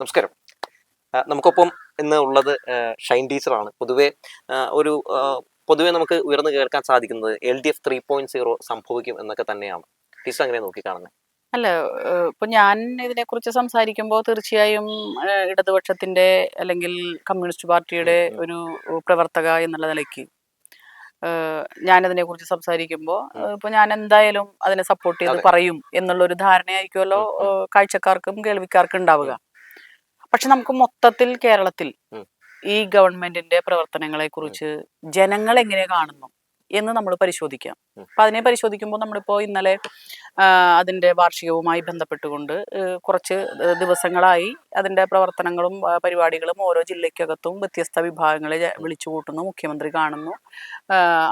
നമസ്കാരം. നമുക്കൊപ്പം ഇന്ന് ഉള്ളത് ഷൈൻ ടീച്ചറാണ്. പൊതുവെ ഒരു പൊതുവേ നമുക്ക് ഉയർന്നു കേൾക്കാൻ സാധിക്കുന്നത് L D F three point zero സംഭവിക്കും എന്നൊക്കെ തന്നെയാണ്. ടീച്ചർ അങ്ങനെ നോക്കിക്കാണുന്നത് അല്ല ഇപ്പൊ ഞാൻ ഇതിനെക്കുറിച്ച് സംസാരിക്കുമ്പോൾ തീർച്ചയായും ഇടതുപക്ഷത്തിന്റെ അല്ലെങ്കിൽ കമ്മ്യൂണിസ്റ്റ് പാർട്ടിയുടെ. ഒരു പ്രവർത്തക എന്നുള്ള നിലയ്ക്ക് ഞാനതിനെ കുറിച്ച് സംസാരിക്കുമ്പോൾ. ഇപ്പൊ ഞാൻ എന്തായാലും അതിനെ സപ്പോർട്ട് ചെയ്ത് പറയും എന്നുള്ള ഒരു ധാരണയായിരിക്കുമല്ലോ. കാഴ്ചക്കാർക്കും കേൾവിക്കാർക്കും ഉണ്ടാവുക. പക്ഷെ നമുക്ക് മൊത്തത്തിൽ കേരളത്തിൽ ഈ ഗവൺമെന്റിന്റെ പ്രവർത്തനങ്ങളെ കുറിച്ച് ജനങ്ങൾ എങ്ങനെ കാണുന്നു എന്ന് നമ്മൾ പരിശോധിക്കാം. അപ്പൊ അതിനെ പരിശോധിക്കുമ്പോൾ നമ്മളിപ്പോ ഇന്നലെ അതിന്റെ വാർഷികവുമായി ബന്ധപ്പെട്ടുകൊണ്ട് കുറച്ച് ദിവസങ്ങളായി അതിന്റെ പ്രവർത്തനങ്ങളും പരിപാടികളും ഓരോ ജില്ലയ്ക്കകത്തും വ്യത്യസ്ത വിഭാഗങ്ങളെ വിളിച്ചു കൂട്ടുന്നു മുഖ്യമന്ത്രി കാണുന്നു.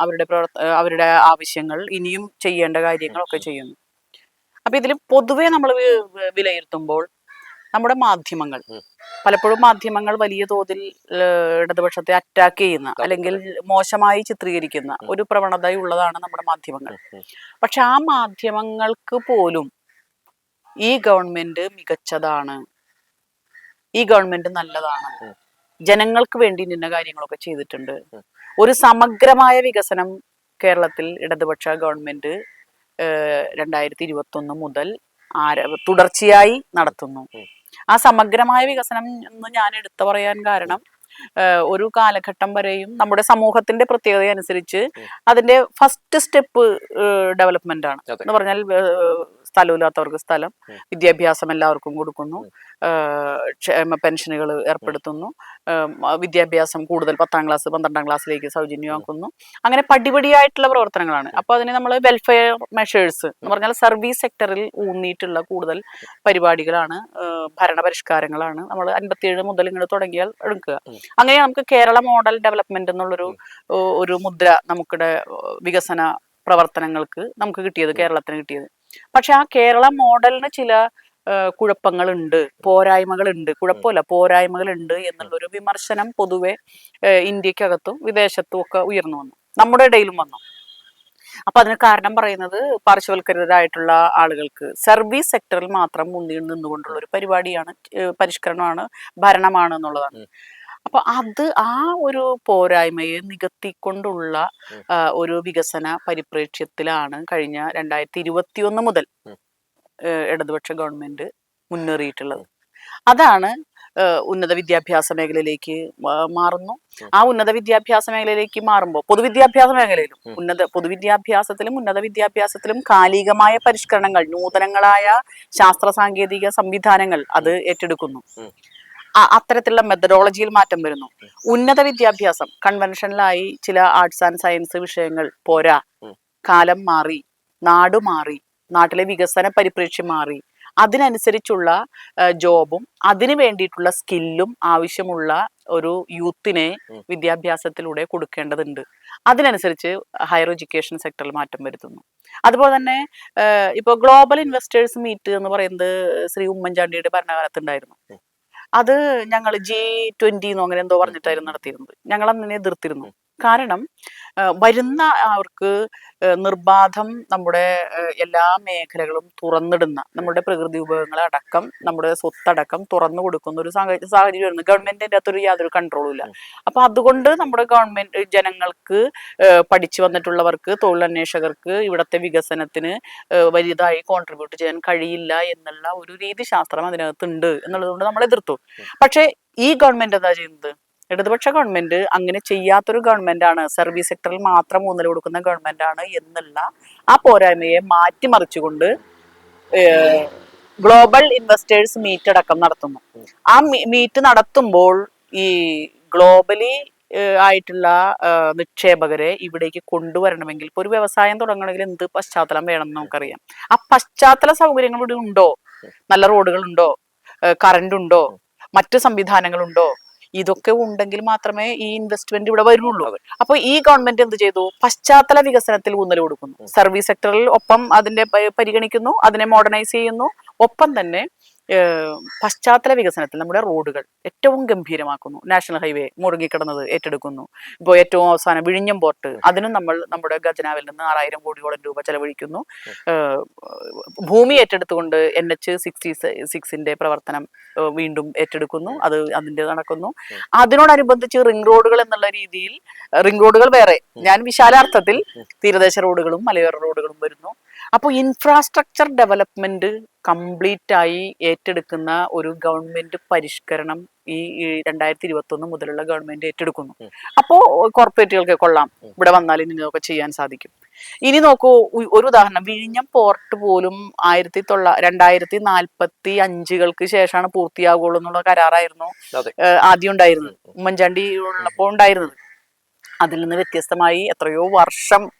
അവരുടെ പ്രവർത്ത അവരുടെ ആവശ്യങ്ങൾ ഇനിയും ചെയ്യേണ്ട കാര്യങ്ങളൊക്കെ ചെയ്യുന്നു. അപ്പൊ ഇതിൽ പൊതുവെ നമ്മൾ വിലയിരുത്തുമ്പോൾ നമ്മുടെ മാധ്യമങ്ങൾ. പലപ്പോഴും മാധ്യമങ്ങൾ വലിയ തോതിൽ ഇടതുപക്ഷത്തെ അറ്റാക്ക് ചെയ്യുന്ന അല്ലെങ്കിൽ മോശമായി ചിത്രീകരിക്കുന്ന. ഒരു പ്രവണതയുള്ളതാണ് നമ്മുടെ മാധ്യമങ്ങൾ. പക്ഷെ ആ മാധ്യമങ്ങൾക്ക് പോലും ഈ ഗവൺമെന്റ് മികച്ചതാണ് ഈ ഗവൺമെന്റ് നല്ലതാണ്. ജനങ്ങൾക്ക് വേണ്ടി നിന്ന കാര്യങ്ങളൊക്കെ ചെയ്തിട്ടുണ്ട് ഒരു സമഗ്രമായ വികസനം കേരളത്തിൽ ഇടതുപക്ഷ ഗവൺമെന്റ് രണ്ടായിരത്തി ഇരുപത്തി ഒന്ന് മുതൽ ആര തുടർച്ചയായി നടത്തുന്നു. ആ സമഗ്രമായ വികസനം എന്ന് ഞാൻ എടുത്തു പറയാൻ കാരണം ഒരു കാലഘട്ടം വരെയും നമ്മുടെ സമൂഹത്തിന്റെ പ്രത്യേകത അനുസരിച്ച് അതിന്റെ ഫസ്റ്റ് സ്റ്റെപ്പ് ഡെവലപ്മെന്റ് ആണ്. എന്ന് പറഞ്ഞാൽ സ്ഥലമില്ലാത്തവർക്ക് സ്ഥലം. വിദ്യാഭ്യാസം എല്ലാവർക്കും കൊടുക്കുന്നു. ക്ഷേമ പെൻഷനുകൾ ഏർപ്പെടുത്തുന്നു. വിദ്യാഭ്യാസം കൂടുതൽ പത്താം ക്ലാസ് പന്ത്രണ്ടാം ക്ലാസ്സിലേക്ക് സൗജന്യമാക്കുന്നു. അങ്ങനെ പടിപടിയായിട്ടുള്ള പ്രവർത്തനങ്ങളാണ്. അപ്പൊ അതിനെ നമ്മൾ വെൽഫെയർ മെഷേഴ്സ് എന്ന് പറഞ്ഞാൽ സർവീസ് സെക്ടറിൽ ഊന്നിയിട്ടുള്ള കൂടുതൽ പരിപാടികളാണ്. ഭരണ പരിഷ്കാരങ്ങളാണ് നമ്മൾ അൻപത്തിയേഴ് മുതൽ ഇങ്ങോട്ട് തുടങ്ങിയാൽ എടുക്കുക. അങ്ങനെ നമുക്ക് കേരള മോഡൽ ഡെവലപ്മെന്റ് എന്നുള്ളൊരു ഒരു മുദ്ര നമുക്കിടെ വികസന പ്രവർത്തനങ്ങൾക്ക് നമുക്ക് കിട്ടിയത് കേരളത്തിന് കിട്ടിയത്. പക്ഷെ ആ കേരള മോഡലിന് ചില കുഴപ്പങ്ങളുണ്ട് പോരായ്മകളുണ്ട്. കുഴപ്പമില്ല പോരായ്മകളുണ്ട് എന്നുള്ളൊരു വിമർശനം പൊതുവെ ഇന്ത്യക്കകത്തും വിദേശത്തും ഒക്കെ ഉയർന്നു വന്നു. നമ്മുടെ ഇടയിലും വന്നു. അപ്പൊ അതിന് കാരണം പറയുന്നത് പാർശ്വവൽക്കരിതരായിട്ടുള്ള ആളുകൾക്ക്. സർവീസ് സെക്ടറിൽ മാത്രം മുന്നിൽ നിന്നുകൊണ്ടുള്ള ഒരു പരിപാടിയാണ് പരിഷ്കരണമാണ് ഭരണമാണ് എന്നുള്ളതാണ്. അപ്പൊ അത് ആ ഒരു പോരായ്മയെ നികത്തിക്കൊണ്ടുള്ള. ഒരു വികസന പരിപ്രേക്ഷ്യത്തിലാണ് കഴിഞ്ഞ രണ്ടായിരത്തി ഇരുപത്തിയൊന്ന് മുതൽ ഇടതുപക്ഷ ഗവൺമെന്റ് മുന്നേറിയിട്ടുള്ളത്. അതാണ് ഉന്നത വിദ്യാഭ്യാസ മേഖലയിലേക്ക് മാറുന്നു. ആ ഉന്നത വിദ്യാഭ്യാസ മേഖലയിലേക്ക് മാറുമ്പോൾ പൊതുവിദ്യാഭ്യാസ മേഖലയിലും ഉന്നത പൊതുവിദ്യാഭ്യാസത്തിലും ഉന്നത വിദ്യാഭ്യാസത്തിലും കാലികമായ പരിഷ്കരണങ്ങൾ നൂതനങ്ങളായ ശാസ്ത്ര സാങ്കേതിക സംവിധാനങ്ങൾ അത് ഏറ്റെടുക്കുന്നു. അത്തരത്തിലുള്ള മെത്തഡോളജിയിൽ മാറ്റം വരുന്നു. ഉന്നത വിദ്യാഭ്യാസം. കൺവെൻഷനിലായി ചില ആർട്സ് ആൻഡ് സയൻസ് വിഷയങ്ങൾ പോരാ. കാലം മാറി നാട് മാറി നാട്ടിലെ വികസന പരിപ്രേക്ഷ്യം മാറി. അതിനനുസരിച്ചുള്ള ജോബും അതിനു വേണ്ടിയിട്ടുള്ള സ്കില്ലും ആവശ്യമുള്ള ഒരു യൂത്തിനെ. വിദ്യാഭ്യാസത്തിലൂടെ കൊടുക്കേണ്ടതുണ്ട്. അതിനനുസരിച്ച് ഹയർ എഡ്യൂക്കേഷൻ സെക്ടറിൽ മാറ്റം വരുത്തുന്നു. അതുപോലെ തന്നെ ഇപ്പോൾ ഗ്ലോബൽ ഇൻവെസ്റ്റേഴ്സ് മീറ്റ് എന്ന് പറയുന്നത് ശ്രീ ഉമ്മൻചാണ്ടിയുടെ ഭരണകാലത്ത് ഉണ്ടായിരുന്നു ഉം. അത് ഞങ്ങൾ ജി ട്വന്റി എന്നോ അങ്ങനെ എന്തോ പറഞ്ഞിട്ടായിരുന്നു നടത്തിയിരുന്നത്. ഞങ്ങൾ അന്നിനെ എതിർത്തിരുന്നു. കാരണം വരുന്ന അവർക്ക് നിർബാധം നമ്മുടെ എല്ലാ മേഖലകളും തുറന്നിടുന്ന നമ്മുടെ പ്രകൃതി വിഭവങ്ങളെ അടക്കം നമ്മുടെ സ്വത്തടക്കം തുറന്നു കൊടുക്കുന്ന ഒരു സാഹചര്യം വരുന്നു ഗവൺമെന്റിന്റെ അകത്തൊരു യാതൊരു കൺട്രോളും ഇല്ല. അപ്പൊ അതുകൊണ്ട് നമ്മുടെ ഗവൺമെന്റ് ജനങ്ങൾക്ക് പഠിച്ചു വന്നിട്ടുള്ളവർക്ക് തൊഴിലന്വേഷകർക്ക് ഇവിടുത്തെ വികസനത്തിന് വലിയതായി വലുതായി കോൺട്രിബ്യൂട്ട് ചെയ്യാൻ കഴിയില്ല എന്നുള്ള ഒരു രീതിശാസ്ത്രം അതിനകത്തുണ്ട് എന്നുള്ളതുകൊണ്ട് നമ്മൾ എതിർത്തു പക്ഷേ ഈ ഗവൺമെന്റ് എന്താ ചെയ്യുന്നത്? ഇടതുപക്ഷ ഗവൺമെന്റ് അങ്ങനെ ചെയ്യാത്തൊരു ഗവൺമെന്റാണ് സർവീസ് സെക്ടറിൽ മാത്രം ഊന്നൽ കൊടുക്കുന്ന ഗവൺമെന്റാണ് എന്നുള്ള ആ പോരായ്മയെ മാറ്റിമറിച്ചുകൊണ്ട് ഗ്ലോബൽ ഇൻവെസ്റ്റേഴ്സ് മീറ്റ് അടക്കം നടത്തുന്നു. ആ മീറ്റ് നടത്തുമ്പോൾ ഈ ഗ്ലോബലി ആയിട്ടുള്ള നിക്ഷേപകരെ ഇവിടേക്ക് കൊണ്ടുവരണമെങ്കിൽ ഇപ്പൊ ഒരു വ്യവസായം തുടങ്ങണമെങ്കിൽ എന്ത് പശ്ചാത്തലം വേണം എന്ന് നമുക്കറിയാം. ആ പശ്ചാത്തല സൗകര്യങ്ങൾ ഉണ്ടോ? നല്ല റോഡുകൾ ഉണ്ടോ? കറണ്ട് ഉണ്ടോ? മറ്റു സംവിധാനങ്ങളുണ്ടോ ഇതൊക്കെ ഉണ്ടെങ്കിൽ മാത്രമേ ഈ ഇൻവെസ്റ്റ്മെന്റ് ഇവിടെ വരുള്ളൂ. അതെ. അപ്പൊ ഈ ഗവൺമെന്റ് എന്ത് ചെയ്തു? പശ്ചാത്തല വികസനത്തിൽ ഊന്നൽ കൊടുക്കുന്നു. സർവീസ് സെക്ടറിൽ ഒപ്പം അതിന്റെ പരിഗണിക്കുന്നു അതിനെ മോഡേണൈസ് ചെയ്യുന്നു. ഒപ്പം തന്നെ പശ്ചാത്തല വികസനത്തിൽ നമ്മുടെ റോഡുകൾ ഏറ്റവും ഗംഭീരമാക്കുന്നു. നാഷണൽ ഹൈവേ മുറുകിക്കിടന്നത് ഏറ്റെടുക്കുന്നു. ഇപ്പോൾ ഏറ്റവും അവസാനം വിഴിഞ്ഞം പോർട്ട് അതിനും നമ്മൾ നമ്മുടെ ഖജനാവിൽ നിന്ന് ആറായിരം കോടിയോളം രൂപ ചെലവഴിക്കുന്നു. ഭൂമി ഏറ്റെടുത്തുകൊണ്ട് എൻ എച്ച് സിക്സ്റ്റി സിക്സിന്റെ പ്രവർത്തനം വീണ്ടും ഏറ്റെടുക്കുന്നു. അത് അതിന്റെ നടക്കുന്നു. അതിനോടനുബന്ധിച്ച് റിംഗ് റോഡുകൾ എന്നുള്ള രീതിയിൽ റിംഗ് റോഡുകൾ വേറെ. ഞാൻ വിശാലാർത്ഥത്തിൽ തീരദേശ റോഡുകളും മലയോര റോഡുകളും വരുന്നു. അപ്പോൾ ഇൻഫ്രാസ്ട്രക്ചർ ഡെവലപ്മെന്റ് കംപ്ലീറ്റ് ആയി ഏറ്റെടുക്കുന്ന ഒരു ഗവൺമെന്റ് പരിഷ്കരണം ഈ രണ്ടായിരത്തി ഇരുപത്തി ഒന്ന് മുതലുള്ള ഗവൺമെന്റ് ഏറ്റെടുക്കുന്നു. അപ്പോ കോർപ്പറേറ്റുകൾക്ക് കൊള്ളാം. ഇവിടെ വന്നാൽ ഇതൊക്കെ ചെയ്യാൻ സാധിക്കും. ഇനി നോക്കൂ ഒരു ഉദാഹരണം. വിഴിഞ്ഞം പോർട്ട് പോലും ആയിരത്തി തൊള്ള രണ്ടായിരത്തി നാൽപ്പത്തി അഞ്ചുകൾക്ക് ശേഷമാണ് പൂർത്തിയാകുള്ളൂ എന്നുള്ള കരാറായിരുന്നു ആദ്യം ഉണ്ടായിരുന്നത്. ഉമ്മൻചാണ്ടി ഉള്ളപ്പോൾ ഉണ്ടായിരുന്നത്. അതിൽ നിന്ന് വ്യത്യസ്തമായി എത്രയോ വർഷം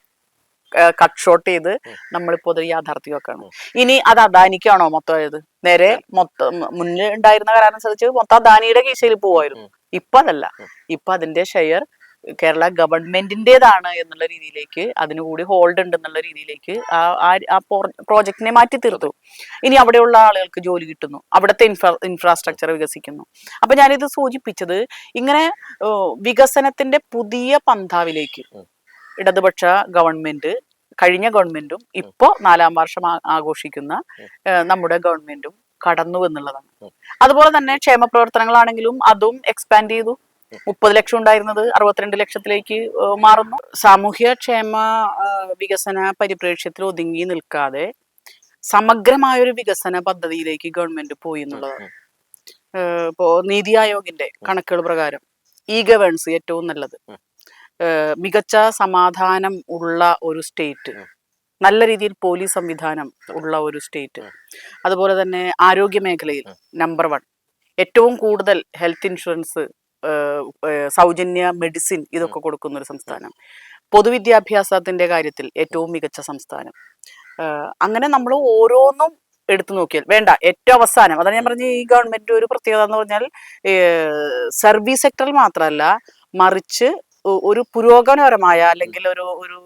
കട്ട് ഷോട്ട് ചെയ്ത് നമ്മളിപ്പോ അത് യാഥാർത്ഥ്യമാക്കാണ് ഇനി അത് അദാനിക്കാണോ മൊത്തം ആയത് നേരെ മൊത്തം മുന്നിൽ ഉണ്ടായിരുന്ന കരാറനുസരിച്ച് മൊത്തം അദാനിയുടെ കീശയിൽ പോവായിരുന്നു. ഇപ്പൊ അതല്ല. ഇപ്പൊ അതിന്റെ ഷെയർ കേരള ഗവൺമെന്റിന്റേതാണ് എന്നുള്ള രീതിയിലേക്ക് അതിന് കൂടി ഹോൾഡ് ഉണ്ട് എന്നുള്ള രീതിയിലേക്ക് ആ ആ- പ്രോജക്റ്റിനെ മാറ്റി തീർത്തു. ഇനി അവിടെയുള്ള ആളുകൾക്ക് ജോലി കിട്ടുന്നു. അവിടുത്തെ ഇൻഫ്രാ ഇൻഫ്രാസ്ട്രക്ചർ വികസിക്കുന്നു. അപ്പൊ ഞാനിത് സൂചിപ്പിച്ചത് ഇങ്ങനെ വികസനത്തിന്റെ പുതിയ പന്ഥാവിലേക്ക് ഇടതുപക്ഷ ഗവൺമെന്റ് കഴിഞ്ഞ ഗവൺമെന്റും ഇപ്പോ നാലാം വർഷം ആഘോഷിക്കുന്ന നമ്മുടെ ഗവൺമെന്റും കടന്നു എന്നുള്ളതാണ്. അതുപോലെ തന്നെ ക്ഷേമ പ്രവർത്തനങ്ങളാണെങ്കിലും അതും എക്സ്പാൻഡ് ചെയ്തു. മുപ്പത് ലക്ഷം ഉണ്ടായിരുന്നത് അറുപത്തിരണ്ട് ലക്ഷത്തിലേക്ക് മാറുന്നു. സാമൂഹ്യ ക്ഷേമ വികസന പരിപ്രേക്ഷ്യത്തിൽ ഒതുങ്ങി നിൽക്കാതെ സമഗ്രമായ ഒരു വികസന പദ്ധതിയിലേക്ക് ഗവൺമെന്റ് പോയി എന്നുള്ളതാണ്. ഇപ്പോ നീതി ആയോഗിന്റെ കണക്കുകൾ പ്രകാരം ഇ ഗവേൺസ് ഏറ്റവും നല്ലത്. മികച്ച സമാധാനം ഉള്ള ഒരു സ്റ്റേറ്റ്. നല്ല രീതിയിൽ പോലീസ് സംവിധാനം ഉള്ള ഒരു സ്റ്റേറ്റ്. അതുപോലെ തന്നെ ആരോഗ്യ മേഖലയിൽ നമ്പർ വൺ. ഏറ്റവും കൂടുതൽ ഹെൽത്ത് ഇൻഷുറൻസ് സൗജന്യ മെഡിസിൻ ഇതൊക്കെ കൊടുക്കുന്ന ഒരു സംസ്ഥാനം. പൊതുവിദ്യാഭ്യാസത്തിന്റെ കാര്യത്തിൽ ഏറ്റവും മികച്ച സംസ്ഥാനം. അങ്ങനെ നമ്മൾ ഓരോന്നും എടുത്തു നോക്കിയാൽ വേണ്ട ഏറ്റവും അവസാനം അതാണ് ഞാൻ പറഞ്ഞ ഈ ഗവൺമെന്റ് ഒരു പ്രത്യേകത എന്ന് പറഞ്ഞാൽ സർവീസ് സെക്ടറിൽ മാത്രമല്ല മറിച്ച് ഒരു പുരോഗമനപരമായ അല്ലെങ്കിൽ ഒരു ഒരു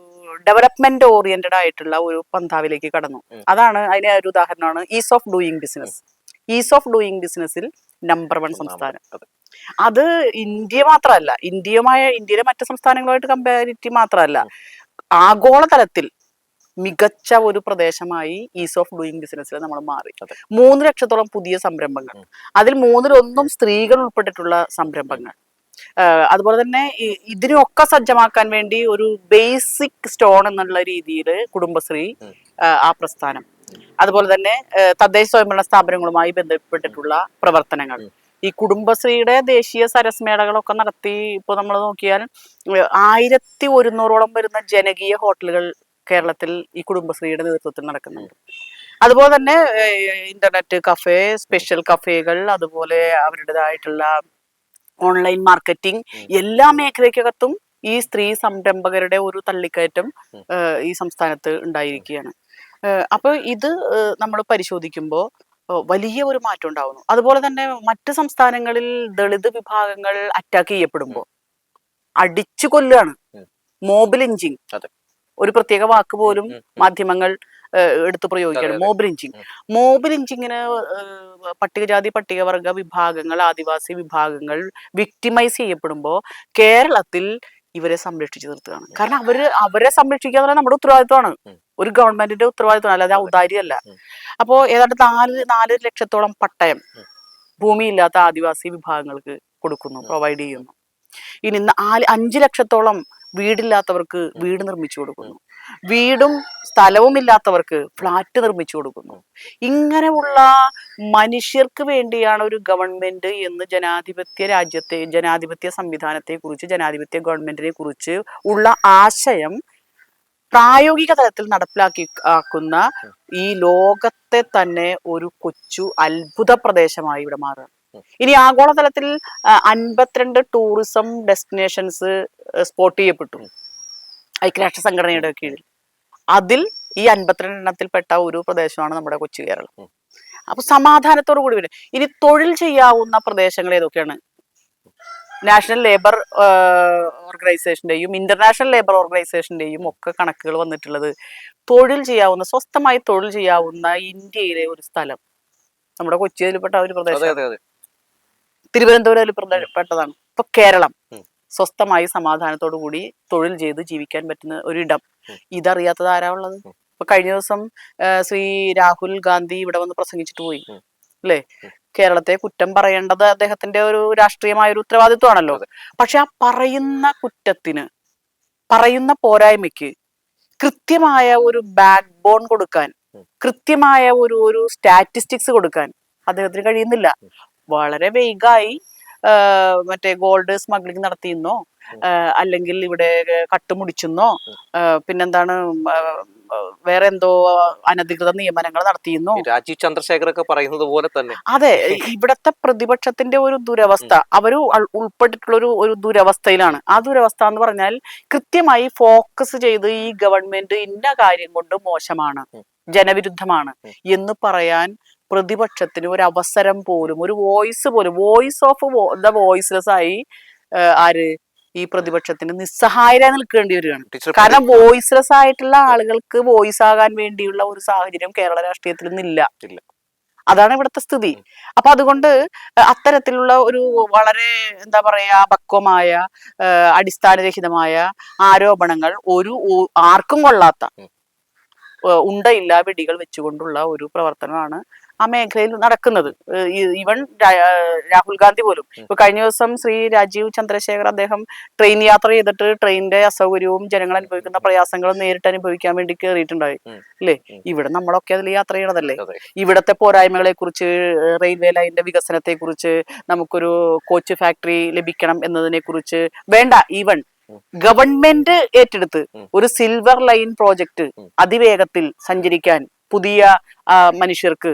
ഡെവലപ്മെന്റ് ഓറിയന്റഡ് ആയിട്ടുള്ള ഒരു പന്ഥാവിലേക്ക് കടന്നു. അതാണ് അതിന് ഒരു ഉദാഹരണമാണ് ease of doing business ease of doing ബിസിനസ്സിൽ നമ്പർ വൺ സംസ്ഥാനം. അത്. ഇന്ത്യ മാത്രമല്ല ഇന്ത്യയുമായ ഇന്ത്യയിലെ മറ്റു സംസ്ഥാനങ്ങളുമായിട്ട് കമ്പാരിറ്റി മാത്രമല്ല ആഗോളതലത്തിൽ മികച്ച ഒരു പ്രദേശമായി ഈസ് ഓഫ് ഡൂയിങ് ബിസിനസ്സിൽ നമ്മൾ മാറി. മൂന്ന് ലക്ഷത്തോളം പുതിയ സംരംഭങ്ങൾ. അതിൽ മൂന്നിലൊന്നും സ്ത്രീകൾ ഉൾപ്പെട്ടിട്ടുള്ള സംരംഭങ്ങൾ. അതുപോലെ തന്നെ ഇതിനൊക്കെ സജ്ജമാക്കാൻ വേണ്ടി ഒരു ബേസിക് സ്റ്റോൺ എന്നുള്ള രീതിയിൽ കുടുംബശ്രീ ആ പ്രസ്ഥാനം. അതുപോലെ തന്നെ തദ്ദേശ സ്വയംഭരണ സ്ഥാപനങ്ങളുമായി ബന്ധപ്പെട്ടിട്ടുള്ള പ്രവർത്തനങ്ങൾ. ഈ കുടുംബശ്രീയുടെ ദേശീയ സരസ്മേളകളൊക്കെ നടത്തി ഇപ്പോൾ നമ്മൾ നോക്കിയാൽ ആയിരത്തി ഒരുന്നൂറോളം വരുന്ന ജനകീയ ഹോട്ടലുകൾ കേരളത്തിൽ ഈ കുടുംബശ്രീയുടെ നേതൃത്വത്തിൽ നടക്കുന്നുണ്ട്. അതുപോലെ തന്നെ ഇന്റർനെറ്റ് കഫേ സ്പെഷ്യൽ കഫേകൾ അതുപോലെ അവരുടേതായിട്ടുള്ള ഓൺലൈൻ മാർക്കറ്റിംഗ് എല്ലാ മേഖലയ്ക്കകത്തും ഈ സ്ത്രീ സംരംഭകരുടെ ഒരു തള്ളിക്കയറ്റം ഈ സംസ്ഥാനത്ത് ഉണ്ടായിരിക്കുകയാണ്. അപ്പോൾ അപ്പൊ ഇത് നമ്മൾ പരിശോധിക്കുമ്പോൾ വലിയ ഒരു മാറ്റം ഉണ്ടാവുന്നു. അതുപോലെ തന്നെ മറ്റ് സംസ്ഥാനങ്ങളിൽ ദളിത് വിഭാഗങ്ങൾ അറ്റാക്ക് ചെയ്യപ്പെടുമ്പോൾ അടിച്ചു കൊല്ലുകയാണ്. മോബിലിഞ്ചിങ് മോബ് ലിഞ്ചിങ് ഒരു പ്രത്യേക വാക്ക് പോലും. മാധ്യമങ്ങൾ എടുത്ത് പ്രയോഗിക്കുകയാണ്. മോബ് ലിഞ്ചിങ് മോബ് ലിഞ്ചിങ്ങിന് പട്ടികജാതി പട്ടികവർഗ വിഭാഗങ്ങൾ ആദിവാസി വിഭാഗങ്ങൾ വിക്ടിമൈസ് ചെയ്യപ്പെടുമ്പോൾ കേരളത്തിൽ ഇവരെ സംരക്ഷിച്ചു നിർത്തുകയാണ്. കാരണം അവർ അവരെ സംരക്ഷിക്കുക എന്ന് പറയുന്നത് നമ്മുടെ ഉത്തരവാദിത്വമാണ്. ഒരു ഗവൺമെന്റിന്റെ ഉത്തരവാദിത്വമാണ് അല്ലാതെ ഔദാര്യമല്ല ഉം. അപ്പോ ഏതാണ്ട് നാല് നാല് ലക്ഷത്തോളം പട്ടയം ഭൂമിയില്ലാത്ത ആദിവാസി വിഭാഗങ്ങൾക്ക് കൊടുക്കുന്നു പ്രൊവൈഡ് ചെയ്യുന്നു. ഇനി നാല് അഞ്ച് ലക്ഷത്തോളം വീടില്ലാത്തവർക്ക് വീട് നിർമ്മിച്ചു കൊടുക്കുന്നു. വീടും സ്ഥലവും ഇല്ലാത്തവർക്ക് ഫ്ലാറ്റ് നിർമ്മിച്ചു കൊടുക്കുന്നു. ഇങ്ങനെയുള്ള മനുഷ്യർക്ക് വേണ്ടിയാണ് ഒരു ഗവൺമെന്റ് എന്ന് ജനാധിപത്യ രാജ്യത്തെ ജനാധിപത്യ സംവിധാനത്തെ കുറിച്ച് ജനാധിപത്യ ഗവൺമെന്റിനെ കുറിച്ച് ഉള്ള ആശയം പ്രായോഗിക തലത്തിൽ നടപ്പിലാക്കി ആക്കുന്ന ഈ ലോകത്തെ തന്നെ ഒരു കൊച്ചു അത്ഭുത പ്രദേശമായി ഇവിടെ മാറുകയാണ്. ഇനി ആഗോളതലത്തിൽ അൻപത്തിരണ്ട് ടൂറിസം ഡെസ്റ്റിനേഷൻസ് സ്പോട്ട് ചെയ്യപ്പെട്ടു. ഐക്യരാഷ്ട്ര സംഘടനയുടെ കീഴിൽ. അതിൽ ഈ അൻപത്തിരണ്ട് എണ്ണത്തിൽപ്പെട്ട ഒരു പ്രദേശമാണ് നമ്മുടെ കൊച്ചു കേരളം. അപ്പൊ സമാധാനത്തോടു കൂടി വരും. ഇനി തൊഴിൽ ചെയ്യാവുന്ന പ്രദേശങ്ങൾ ഏതൊക്കെയാണ്? നാഷണൽ ലേബർ ഓർഗനൈസേഷന്റെയും ഇന്റർനാഷണൽ ലേബർ ഓർഗനൈസേഷന്റെയും ഒക്കെ കണക്കുകൾ വന്നിട്ടുള്ളത് തൊഴിൽ ചെയ്യാവുന്ന സ്വസ്ഥമായി തൊഴിൽ ചെയ്യാവുന്ന ഇന്ത്യയിലെ ഒരു സ്ഥലം നമ്മുടെ കൊച്ചിയിൽപ്പെട്ട ഒരു പ്രദേശം തിരുവനന്തപുരം പെട്ടതാണ്. ഇപ്പൊ കേരളം. സ്വസ്ഥമായി സമാധാനത്തോടു കൂടി തൊഴിൽ ചെയ്ത് ജീവിക്കാൻ പറ്റുന്ന ഒരിടം. ഇതറിയാത്തത് ആരാ ഉള്ളത്. ഇപ്പൊ കഴിഞ്ഞ ദിവസം ശ്രീ രാഹുൽ ഗാന്ധി ഇവിടെ വന്ന് പ്രസംഗിച്ചിട്ട് പോയി. അല്ലേ കേരളത്തെ കുറ്റം പറയേണ്ടത് അദ്ദേഹത്തിന്റെ ഒരു രാഷ്ട്രീയമായ ഒരു ഉത്തരവാദിത്വമാണല്ലോ. പക്ഷെ ആ പറയുന്ന കുറ്റത്തിന് പറയുന്ന പോരായ്മയ്ക്ക് കൃത്യമായ ഒരു ബാക്ക് ബോൺ കൊടുക്കാൻ. കൃത്യമായ ഒരു ഒരു സ്റ്റാറ്റിസ്റ്റിക്സ് കൊടുക്കാൻ അദ്ദേഹത്തിന് കഴിയുന്നില്ല വളരെ വേഗമായി മറ്റേ ഗോൾഡ് സ്മഗ്ലിംഗ് നടത്തിയെന്നോ അല്ലെങ്കിൽ ഇവിടെ കട്ടുമുടിച്ചെന്നോ. പിന്നെന്താണ് വേറെ എന്തോ അനധികൃത നിയമനങ്ങൾ നടത്തിയെന്നോ ഈ രാജീവ് ചന്ദ്രശേഖർ ഒക്കെ പറയുന്നത് പോലെ തന്നെ. അതെ ഇവിടത്തെ പ്രതിപക്ഷത്തിന്റെ ഒരു ദുരവസ്ഥ. അവർ ഉൾപ്പെട്ടിട്ടുള്ള ഒരു ഒരു ദുരവസ്ഥയിലാണ്. ആ ദുരവസ്ഥ എന്ന് പറഞ്ഞാൽ കൃത്യമായി ഫോക്കസ് ചെയ്ത് ഈ ഗവൺമെന്റ് ഇന്ന കാര്യം കൊണ്ട് മോശമാണ്. ജനവിരുദ്ധമാണ് എന്ന് പറയാൻ പ്രതിപക്ഷത്തിന് ഒരു അവസരം പോലും ഒരു വോയിസ് പോലും വോയിസ് ഓഫ് ദ വോയിസ്ലെസ് ആയി ആര് ഈ പ്രതിപക്ഷത്തിന് നിസ്സഹായരായി നിൽക്കേണ്ടി വരികയാണ്. കാരണം വോയിസ്ലെസ് ആയിട്ടുള്ള ആളുകൾക്ക് വോയിസ് ആകാൻ വേണ്ടിയുള്ള ഒരു സാഹചര്യം കേരള രാഷ്ട്രീയത്തിൽ നിന്നില്ല അതാണ് ഇവിടുത്തെ സ്ഥിതി. അപ്പൊ അതുകൊണ്ട് അത്തരത്തിലുള്ള ഒരു വളരെ എന്താ പറയാ പക്വമായ അടിസ്ഥാനരഹിതമായ ആരോപണങ്ങൾ ഒരു ആർക്കും കൊള്ളാത്ത ഉണ്ടയില്ല വെടികൾ വെച്ചുകൊണ്ടുള്ള ഒരു പ്രവർത്തനമാണ് ആ മേഖലയിൽ നടക്കുന്നത്. ഈവൻ രാഹുൽ ഗാന്ധി പോലും. ഇപ്പൊ കഴിഞ്ഞ ദിവസം ശ്രീ രാജീവ് ചന്ദ്രശേഖർ അദ്ദേഹം ട്രെയിൻ യാത്ര ചെയ്തിട്ട് ട്രെയിനിന്റെ അസൗകര്യവും ജനങ്ങൾ അനുഭവിക്കുന്ന പ്രയാസങ്ങളും നേരിട്ട് അനുഭവിക്കാൻ വേണ്ടി കയറിയിട്ടുണ്ടായി. അല്ലേ. ഇവിടെ നമ്മളൊക്കെ അതിൽ യാത്ര ചെയ്യണതല്ലേ? ഇവിടത്തെ പോരായ്മകളെ കുറിച്ച് റെയിൽവേ ലൈനിന്റെ വികസനത്തെ കുറിച്ച് നമുക്കൊരു കോച്ച് ഫാക്ടറി ലഭിക്കണം എന്നതിനെ കുറിച്ച് വേണ്ട. ഈവൺ ഗവൺമെന്റ് ഏറ്റെടുത്ത് ഒരു സിൽവർ ലൈൻ പ്രോജക്റ്റ് അതിവേഗത്തിൽ സഞ്ചരിക്കാൻ പുതിയ മനുഷ്യർക്ക്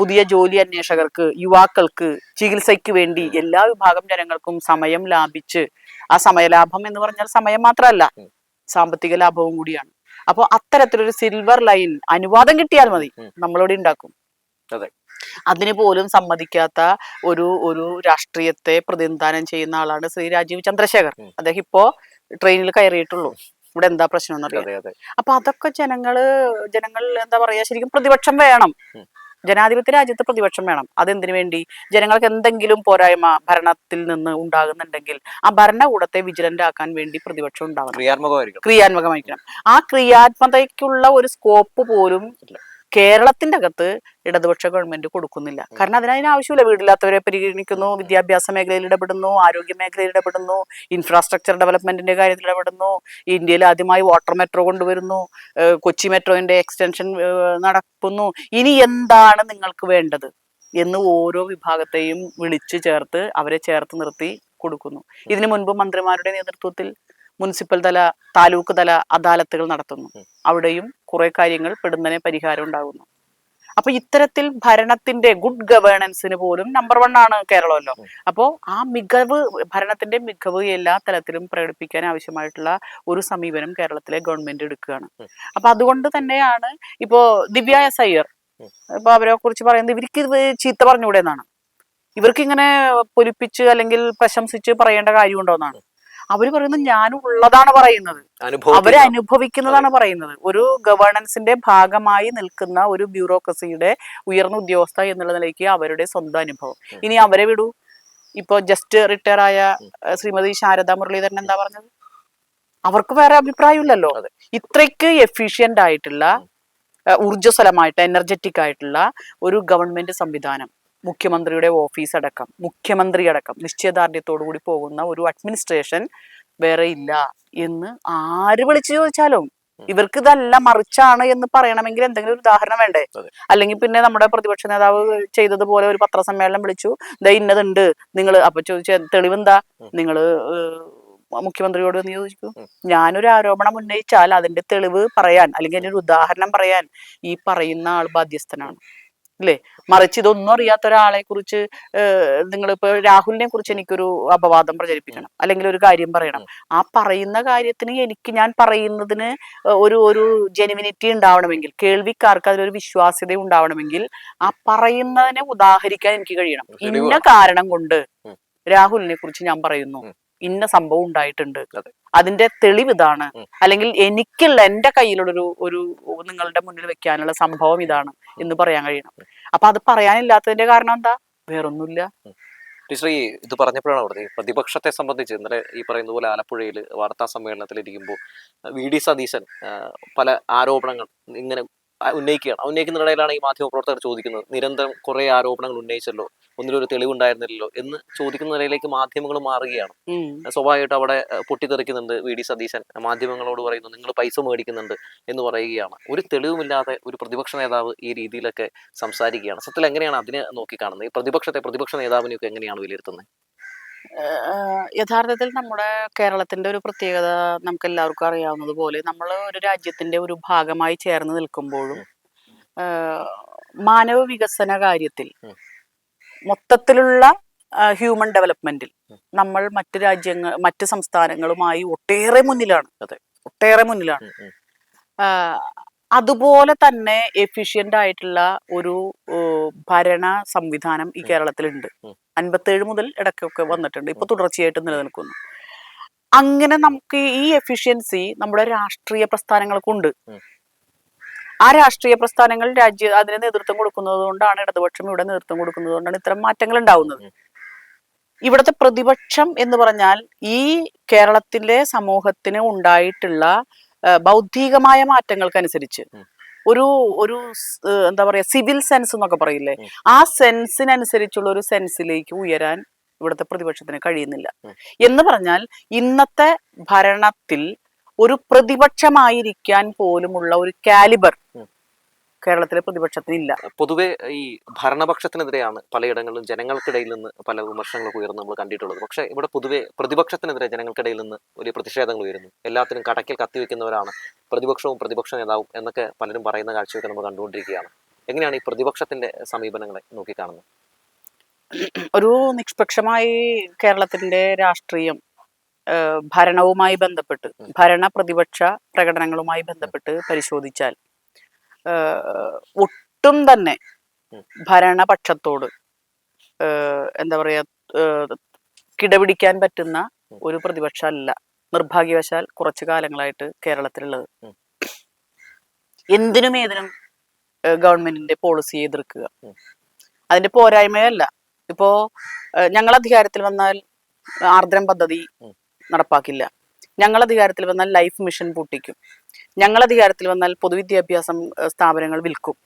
പുതിയ ജോലി അന്വേഷകർക്ക് യുവാക്കൾക്ക് ചികിത്സയ്ക്ക് വേണ്ടി എല്ലാ വിഭാഗം ജനങ്ങൾക്കും സമയം ലാഭിച്ച് ആ സമയലാഭം എന്ന് പറഞ്ഞാൽ സമയം മാത്രമല്ല സാമ്പത്തിക ലാഭവും കൂടിയാണ്. അപ്പോൾ അത്തരത്തിലൊരു സിൽവർ ലൈൻ അനുവാദം കിട്ടിയാൽ മതി നമ്മളോട് ഉണ്ടാക്കും അതെ. അതിന് പോലും സമ്മതിക്കാത്ത ഒരു ഒരു രാഷ്ട്രീയത്തെ പ്രതിനിധാനം ചെയ്യുന്ന ആളാണ് ശ്രീ രാജീവ് ചന്ദ്രശേഖർ. അദ്ദേഹം ഇപ്പോ ട്രെയിനിൽ കയറിയിട്ടുള്ളൂ. ഇവിടെ എന്താ പ്രശ്നം എന്നറിയാം? അപ്പൊ അതൊക്കെ ജനങ്ങൾ ജനങ്ങൾ എന്താ പറയാ ശരിക്കും പ്രതിപക്ഷം വേണം. ജനാധിപത്യ രാജ്യത്ത് പ്രതിപക്ഷം വേണം. അതെന്തിനു വേണ്ടി? ജനങ്ങൾക്ക് എന്തെങ്കിലും പോരായ്മ ഭരണത്തിൽ നിന്ന് ഉണ്ടാകുന്നുണ്ടെങ്കിൽ ആ ഭരണകൂടത്തെ വിജിലന്റ് ആക്കാൻ വേണ്ടി പ്രതിപക്ഷം ഉണ്ടാവണം. ക്രിയാത്മകമായിരിക്കണം. ക്രിയാത്മകമായിരിക്കണം. ആ ക്രിയാത്മകതയ്ക്കുള്ള ഒരു സ്കോപ്പ് പോലും. കേരളത്തിന്റെ അകത്ത് ഇടതുപക്ഷ ഗവൺമെന്റ് കൊടുക്കുന്നില്ല. കാരണം അതിനതിന് ആവശ്യമില്ല. വീടില്ലാത്തവരെ പരിഗണിക്കുന്നു വിദ്യാഭ്യാസ മേഖലയിൽ ഇടപെടുന്നു ആരോഗ്യ മേഖലയിൽ ഇടപെടുന്നു ഇൻഫ്രാസ്ട്രക്ചർ ഡെവലപ്മെന്റിന്റെ കാര്യത്തിൽ ഇടപെടുന്നു ഇന്ത്യയിൽ ആദ്യമായി വാട്ടർ മെട്രോ കൊണ്ടുവരുന്നു കൊച്ചി മെട്രോന്റെ എക്സ്റ്റൻഷൻ നടക്കുന്നു. ഇനി എന്താണ് നിങ്ങൾക്ക് വേണ്ടത്? എന്ന് ഓരോ വിഭാഗത്തെയും വിളിച്ചു ചേർത്ത് അവരെ ചേർത്ത് നിർത്തി കൊടുക്കുന്നു. ഇതിനു മുൻപ് മന്ത്രിമാരുടെ നേതൃത്വത്തിൽ മുനിസിപ്പൽ തല താലൂക്ക് തല അദാലത്തുകൾ നടത്തുന്നു. അവിടെയും കുറെ കാര്യങ്ങൾ പെടുന്നതിനെ പരിഹാരം ഉണ്ടാകുന്നു. അപ്പൊ ഇത്തരത്തിൽ ഭരണത്തിന്റെ ഗുഡ് ഗവേണൻസിന് പോലും നമ്പർ വൺ ആണ് കേരളമല്ലോ. അപ്പോൾ അപ്പോ ആ മികവ് ഭരണത്തിന്റെ മികവ് എല്ലാ തലത്തിലും പ്രകടിപ്പിക്കാൻ ആവശ്യമായിട്ടുള്ള ഒരു സമീപനം കേരളത്തിലെ ഗവൺമെന്റ് എടുക്കുകയാണ്. അപ്പൊ അതുകൊണ്ട് തന്നെയാണ് ഇപ്പോ ദിവ്യ എസ് അയ്യർ. ഇപ്പൊ അവരെ കുറിച്ച് പറയുന്നത് ഇവർക്ക് ഇത് ചീത്ത പറഞ്ഞുകൂടെ എന്നാണ് ഇവർക്ക് ഇങ്ങനെ പൊലിപ്പിച്ച് അല്ലെങ്കിൽ പ്രശംസിച്ച് പറയേണ്ട കാര്യമുണ്ടോ എന്നാണ്. അവർ പറയുന്നത് ഞാനും ഉള്ളതാണ് പറയുന്നത്. അവരെ അനുഭവിക്കുന്നതാണ് പറയുന്നത്. ഒരു ഗവേണൻസിന്റെ ഭാഗമായി നിൽക്കുന്ന ഒരു ബ്യൂറോക്രസിയുടെ ഉയർന്ന ഉദ്യോഗസ്ഥ എന്നുള്ള നിലയ്ക്ക് അവരുടെ സ്വന്തം അനുഭവം. ഇനി അവരെ വിടൂ. ഇപ്പൊ ജസ്റ്റ് റിട്ടയർ ആയ ശ്രീമതി ശാരദ മുരളീധരൻ എന്താ പറഞ്ഞത്? അവർക്ക് വേറെ അഭിപ്രായമില്ലല്ലോ. ഇത്രയ്ക്ക് എഫിഷ്യന്റ് ആയിട്ടുള്ള ഊർജസ്വലമായിട്ട് എനർജറ്റിക് ആയിട്ടുള്ള ഒരു ഗവൺമെന്റ് സംവിധാനം. മുഖ്യമന്ത്രിയുടെ ഓഫീസ് അടക്കം മുഖ്യമന്ത്രി അടക്കം നിശ്ചയദാർഢ്യത്തോടു കൂടി പോകുന്ന ഒരു അഡ്മിനിസ്ട്രേഷൻ വേറെ ഇല്ല എന്ന് ആര് വിളിച്ചു ചോദിച്ചാലും ഇവർക്ക് ഇതല്ല മറിച്ചാണ് എന്ന് പറയണമെങ്കിൽ എന്തെങ്കിലും ഒരു ഉദാഹരണം വേണ്ടേ. അല്ലെങ്കിൽ പിന്നെ നമ്മുടെ പ്രതിപക്ഷ നേതാവ് ചെയ്തതുപോലെ ഒരു പത്രസമ്മേളനം വിളിച്ചു ദ ഇന്നതുണ്ട് നിങ്ങൾ അപ്പൊ ചോദിച്ച തെളിവെന്താ. നിങ്ങൾ മുഖ്യമന്ത്രിയോട് നീ ചോദിക്കൂ. ഞാനൊരു ആരോപണം ഉന്നയിച്ചാൽ അതിന്റെ തെളിവ് പറയാൻ അല്ലെങ്കിൽ അതിന്റെ ഒരു ഉദാഹരണം പറയാൻ ഈ പറയുന്ന ആൾ ബാധ്യസ്ഥനാണ് അല്ലേ മറിച്ച് ഇതൊന്നും അറിയാത്ത ഒരാളെ കുറിച്ച് നിങ്ങൾ നിങ്ങളിപ്പോ രാഹുലിനെ കുറിച്ച് എനിക്കൊരു അപവാദം പ്രചരിപ്പിക്കണം. അല്ലെങ്കിൽ ഒരു കാര്യം പറയണം. ആ പറയുന്ന കാര്യത്തിന് എനിക്ക് ഞാൻ പറയുന്നതിന് ഒരു ഒരു ജെനുവിനിറ്റി ഉണ്ടാവണമെങ്കിൽ കേൾവിക്കാർക്ക് അതിലൊരു വിശ്വാസ്യത ഉണ്ടാവണമെങ്കിൽ ആ പറയുന്നതിനെ ഉദാഹരിക്കാൻ എനിക്ക് കഴിയണം. ഇന്ന കാരണം കൊണ്ട് രാഹുലിനെ കുറിച്ച് ഞാൻ പറയുന്നു. ഇന്ന സംഭവം ഉണ്ടായിട്ടുണ്ട്. അതിന്റെ തെളിവ് ഇതാണ്. അല്ലെങ്കിൽ എനിക്കുള്ള എന്റെ കയ്യിലുള്ളൊരു ഒരു നിങ്ങളുടെ മുന്നിൽ വെക്കാനുള്ള സംഭവം ഇതാണ് എന്ന് പറയാൻ കഴിയണം. അപ്പൊ അത് പറയാനില്ലാത്തതിന്റെ കാരണം എന്താ? വേറൊന്നുമില്ല. ടീച്ചർ ഈ ഇത് പറഞ്ഞപ്പോഴാണ് പറഞ്ഞത് പ്രതിപക്ഷത്തെ സംബന്ധിച്ച് ഇന്നലെ ഈ പറയുന്ന പോലെ ആലപ്പുഴയിൽ വാർത്താ സമ്മേളനത്തിൽ ഇരിക്കുമ്പോൾ വി. ഡി. സതീശൻ പല ആരോപണങ്ങൾ ഇങ്ങനെ ഉന്നയിക്കുകയാണ്. ഉന്നയിക്കുന്നതിനിടയിലാണ് ഈ മാധ്യമപ്രവർത്തകർ ചോദിക്കുന്നത്. നിരന്തരം കുറെ ആരോപണങ്ങൾ ഉന്നയിച്ചല്ലോ. ഒന്നിലൊരു തെളിവുണ്ടായിരുന്നില്ലല്ലോ എന്ന് ചോദിക്കുന്ന നിലയിലേക്ക് മാധ്യമങ്ങൾ മാറുകയാണ്. സ്വാഭാവികമായിട്ട് അവിടെ പൊട്ടിത്തെറിക്കുന്നുണ്ട് വി. ഡി. സതീശൻ. മാധ്യമങ്ങളോട് പറയുന്നു നിങ്ങൾ പൈസ മേടിക്കുന്നുണ്ട് എന്ന് പറയുകയാണ്. ഒരു തെളിവുമില്ലാതെ ഒരു പ്രതിപക്ഷ നേതാവ് ഈ രീതിയിലൊക്കെ സംസാരിക്കുകയാണ്. സത്യത്തിൽ എങ്ങനെയാണ് അതിനെ നോക്കിക്കാണുന്നത്? ഈ പ്രതിപക്ഷത്തെ പ്രതിപക്ഷ നേതാവിനെയൊക്കെ എങ്ങനെയാണ് വിലയിരുത്തുന്നത്? യഥാർത്ഥത്തിൽ നമ്മുടെ കേരളത്തിന്റെ ഒരു പ്രത്യേകത നമുക്ക് എല്ലാവർക്കും അറിയാവുന്നത് പോലെ നമ്മൾ ഒരു രാജ്യത്തിന്റെ ഒരു ഭാഗമായി ചേർന്ന് നിൽക്കുമ്പോഴും മാനവ വികസന കാര്യത്തിൽ മൊത്തത്തിലുള്ള ഹ്യൂമൻ ഡെവലപ്മെന്റിൽ നമ്മൾ മറ്റു രാജ്യങ്ങൾ മറ്റു സംസ്ഥാനങ്ങളുമായി ഒട്ടേറെ മുന്നിലാണ്. അതെ. ഒട്ടേറെ മുന്നിലാണ്. അതുപോലെ തന്നെ എഫിഷ്യന്റ് ആയിട്ടുള്ള ഒരു ഭരണ സംവിധാനം ഈ കേരളത്തിലുണ്ട്. അൻപത്തേഴ് മുതൽ ഇടയ്ക്കൊക്കെ വന്നിട്ടുണ്ട്. ഇപ്പൊ തുടർച്ചയായിട്ട് നിലനിൽക്കുന്നു. അങ്ങനെ നമുക്ക് ഈ എഫിഷ്യൻസി നമ്മുടെ രാഷ്ട്രീയ പ്രസ്ഥാനങ്ങൾക്കുണ്ട്. ആ രാഷ്ട്രീയ പ്രസ്ഥാനങ്ങൾ രാജ്യ അതിന് നേതൃത്വം കൊടുക്കുന്നത് കൊണ്ടാണ് ഇടതുപക്ഷം ഇവിടെ നേതൃത്വം കൊടുക്കുന്നത് കൊണ്ടാണ് ഇത്തരം മാറ്റങ്ങൾ ഉണ്ടാവുന്നത്. ഇവിടുത്തെ പ്രതിപക്ഷം എന്ന് പറഞ്ഞാൽ ഈ കേരളത്തിലെ സമൂഹത്തിന് ഉണ്ടായിട്ടുള്ള ബൗദ്ധികമായ മാറ്റങ്ങൾക്കനുസരിച്ച്. ഒരു ഒരു എന്താ പറയാ സിവിൽ സെൻസ് എന്നൊക്കെ പറയില്ലേ? ആ സെൻസിനനുസരിച്ചുള്ള ഒരു സെൻസിലേക്ക് ഉയരാൻ ഇവിടുത്തെ പ്രതിപക്ഷത്തിന് കഴിയുന്നില്ല. എന്ന് പറഞ്ഞാൽ ഇന്നത്തെ ഭരണത്തിൽ ഒരു പ്രതിപക്ഷമായിരിക്കാൻ പോലുമുള്ള ഒരു കാലിബർ. കേരളത്തിലെ പ്രതിപക്ഷത്തിനില്ല പൊതുവേ ഈ ഭരണപക്ഷത്തിനെതിരെയാണ് പലയിടങ്ങളിലും ജനങ്ങൾക്കിടയിൽ നിന്ന് പല വിമർശനങ്ങളൊക്കെ ഉയർന്നു നമ്മൾ കണ്ടിട്ടുള്ളത്. പക്ഷെ ഇവിടെ പൊതുവേ പ്രതിപക്ഷത്തിനെതിരെ ജനങ്ങൾക്കിടയിൽ നിന്ന് വലിയ പ്രതിഷേധങ്ങൾ ഉയരുന്നു. എല്ലാത്തിനും കടക്കിൽ കത്തിവെക്കുന്നവരാണ് പ്രതിപക്ഷവും പ്രതിപക്ഷ നേതാവും എന്നൊക്കെ പലരും പറയുന്ന കാഴ്ചയൊക്കെ നമ്മൾ കണ്ടുകൊണ്ടിരിക്കുകയാണ്. എങ്ങനെയാണ് ഈ പ്രതിപക്ഷത്തിന്റെ സമീപനങ്ങളെ നോക്കിക്കാണുന്നത്? ഒരു നിഷ്പക്ഷമായി കേരളത്തിന്റെ രാഷ്ട്രീയം ഭരണവുമായി ബന്ധപ്പെട്ട് ഭരണ പ്രതിപക്ഷ പ്രകടനങ്ങളുമായി ബന്ധപ്പെട്ട് പരിശോധിച്ചാൽ ഒട്ടും തന്നെ ഭരണപക്ഷത്തോട് എന്താ പറയാ കിടപിടിക്കാൻ പറ്റുന്ന ഒരു പ്രതിപക്ഷമല്ല. നിർഭാഗ്യവശാൽ കുറച്ചു കാലങ്ങളായിട്ട് കേരളത്തിലുള്ളത്. എന്തിനും ഏതിനും ഗവൺമെന്റിന്റെ പോളിസിയെ എതിർക്കുക. അതിന്റെ പോരായ്മയല്ല. ഇപ്പോ ഞങ്ങൾ അധികാരത്തിൽ വന്നാൽ ആർദ്രം പദ്ധതി നടപ്പാക്കില്ല. ഞങ്ങൾ അധികാരത്തിൽ വന്നാൽ ലൈഫ് മിഷൻ പൂട്ടിക്കും. ഞങ്ങൾ അധികാരത്തിൽ വന്നാൽ പൊതുവിദ്യാഭ്യാസ സ്ഥാപനങ്ങൾ വിൽക്കും.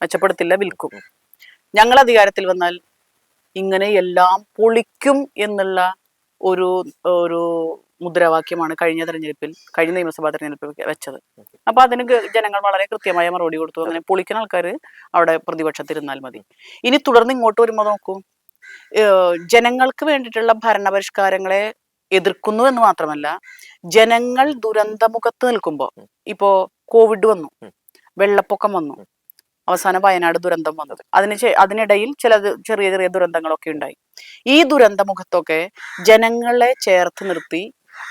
മെച്ചപ്പെടുത്തില്ല വിൽക്കും. ഞങ്ങൾ അധികാരത്തിൽ വന്നാൽ ഇങ്ങനെ എല്ലാം പൊളിക്കും എന്നുള്ള ഒരു ഒരു മുദ്രാവാക്യമാണ് കഴിഞ്ഞ തെരഞ്ഞെടുപ്പിൽ കഴിഞ്ഞ നിയമസഭാ തെരഞ്ഞെടുപ്പിൽ വെച്ചത്. അപ്പൊ അതിന് ജനങ്ങൾ വളരെ കൃത്യമായ മറുപടി കൊടുത്തു. അങ്ങനെ പൊളിക്കുന്ന ആൾക്കാർ അവിടെ പ്രതിപക്ഷത്തിരുന്നാൽ മതി. ഇനി തുടർന്ന് ഇങ്ങോട്ട് വരുമ്പോൾ നോക്കൂ. ജനങ്ങൾക്ക് വേണ്ടിയിട്ടുള്ള ഭരണപരിഷ്കാരങ്ങളെ എതിർക്കുന്നു എന്ന് മാത്രമല്ല ജനങ്ങൾ ദുരന്തമുഖത്ത് നിൽക്കുമ്പോൾ ഇപ്പോ കോവിഡ് വന്നു. വെള്ളപ്പൊക്കം വന്നു. അവസാനം വയനാട് ദുരന്തം വന്നത് അതിന് അതിനിടയിൽ ചില ചെറിയ ചെറിയ ദുരന്തങ്ങളൊക്കെ ഉണ്ടായി. ഈ ദുരന്തമുഖത്തൊക്കെ ജനങ്ങളെ ചേർത്ത് നിർത്തി